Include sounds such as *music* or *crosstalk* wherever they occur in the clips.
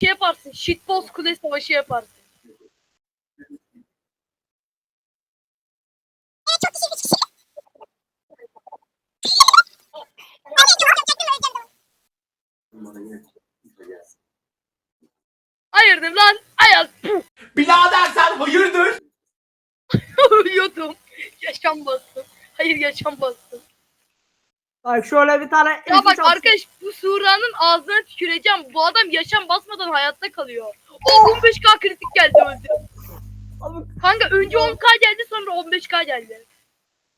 şey yaparsın. Shitpost kule savaşı yaparsın. Hayırdır lan? Ayaz. Birader sen hayırdır? *laughs* Ölüyordum. Yaşam bastım. Hayır yaşam bastım. Bak şöyle bir tane Ya bak F3 arkadaş bu Sura'nın ağzına tüküreceğim. Bu adam yaşam basmadan hayatta kalıyor. O 15k kritik geldi öldü. Kanka önce 10k geldi sonra 15k geldi.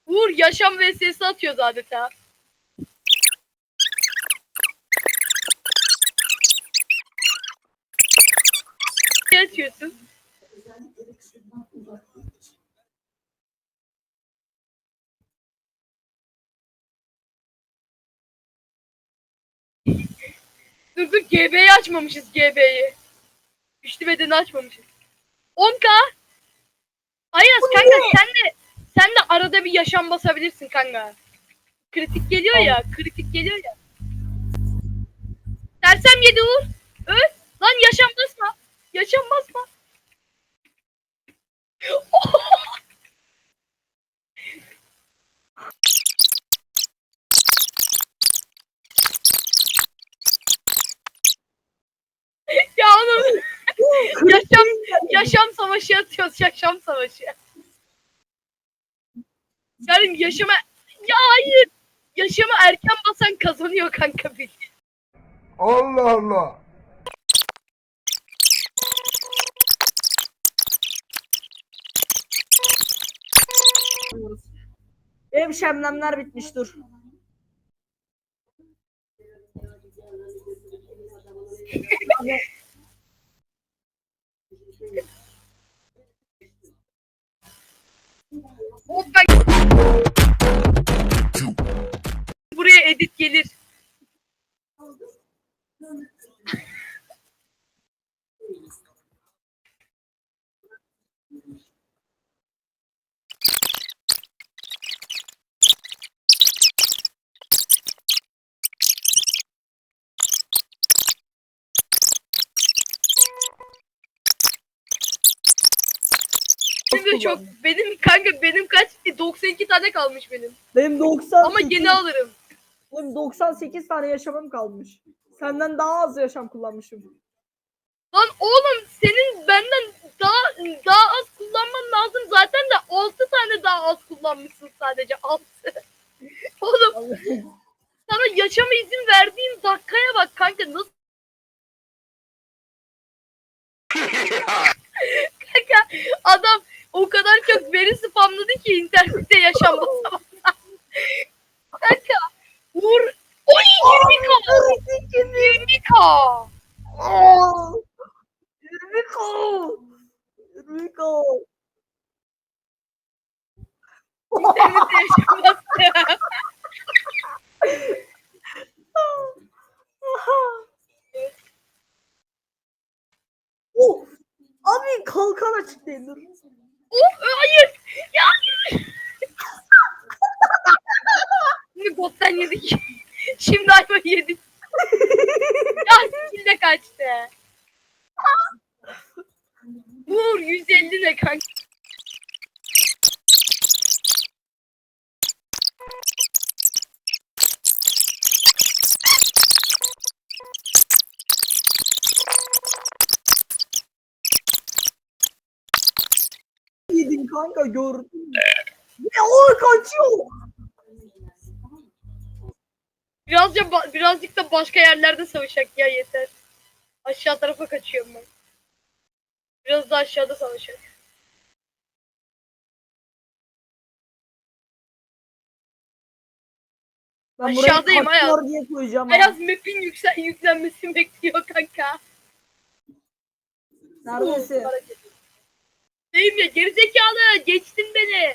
Uğur yaşam vs atıyor adeta. Ne atıyorsun? Dur dur GB'yi açmamışız GB'yi. Üçlü bedeni açmamışız. 10k. Ayaz kanka sen de sen de arada bir yaşam basabilirsin kanka. Kritik geliyor ya, kritik geliyor ya. Sersem yedi Uğur. Öl. Lan yaşam basma. Yaşam basma. *laughs* ya oğlum yaşam yaşam savaşı atıyoruz yaşam savaşı. Yani yaşama ya hayır yaşama erken basan kazanıyor kanka bil. Allah Allah. Benim şemlemler bitmiş dur. *laughs* Ben buraya edit gelir. Benim de çok benim kanka benim kaç 92 tane kalmış benim. Benim 90 Ama yeni alırım. Benim 98 tane yaşamım kalmış. Senden daha az yaşam kullanmışım. Lan oğlum senin benden daha daha az kullanman lazım zaten de 6 tane daha az kullanmışsın sadece 6. *laughs* oğlum *laughs* sana yaşama izin verdiğim dakikaya bak kanka nasıl *laughs* Kanka adam o kadar çok veri spamladı ki internette yaşam basamaz. Kanka Uğur Oy 20k 20k Yürümiko! Yürümiko! internette yaşam oh! Abi kalkan açık değil dur. Yedik. *laughs* ya skille kaçtı. Vur 150 ne kanka. Yedin kanka gördün. Ne o kaçıyor. Birazcık ba- birazcık da başka yerlerde savaşak ya yeter. Aşağı tarafa kaçıyorum ben. Biraz da aşağıda savaşak. Ben Aşağıdayım, Ayaz. diye koyacağım. Ayaz map'in yüksel yüklenmesini *laughs* bekliyor kanka. Neredesin? Deyim ya gerizekalı geçtin beni.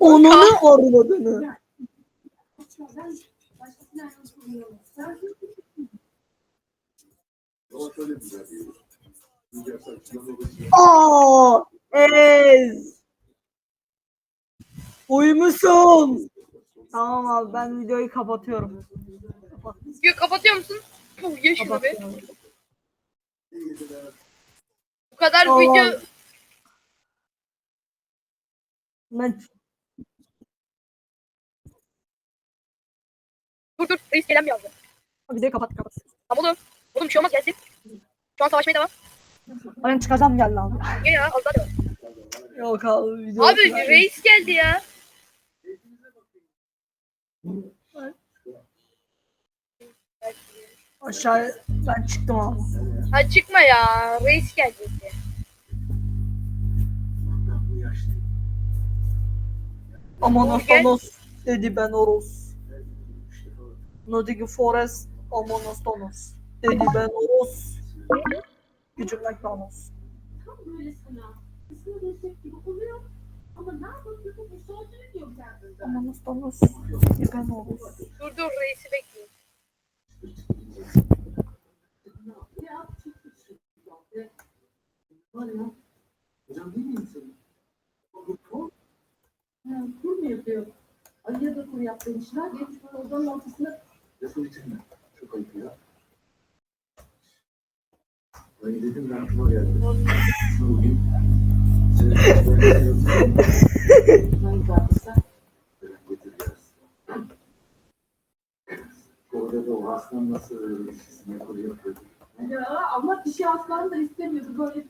Onunu arvadını. Aa, ez. Uyumuşsun. Tamam abi ben videoyu kapatıyorum. Kapat, Diyor kapatıyor musun? Puh, şunu be. Bu kadar Tamam. video Ben dur dur reis selam yazdı. videoyu kapat kapat. Tamam oğlum. Oğlum bir şey olmaz gelsin. Şu an savaşmaya devam. Ben çıkacağım gel lan. Ye ya az daha devam. Yok abi video. Abi reis geldi ya. Aşağı ben çıktım abi. Hadi çıkma ya. Reis geldi. Aman. Thanos dedi ben Oros. Nodigi Forest Aman Thanos dedi ben Oros. Gücümden Thanos. Tam böyle sana. Isına destek gibi oluyor. Ama ne yapıyorsun? Bu soğutuyor diyor kendinde. Aman Thanos dedi ben Oros. Dur dur reisi bekliyor. Ya çok güçlü. Ha, Ayıya da kur yap demişler. Genç kur odanın ortasında Lafı bitirme. Çok ayıp ya. Ben dedim ben aklıma geldi. Bugün. Orada da o aslan nasıl ilişkisini yapıyor. Ya ama dişi aslan da istemiyordu. Böyle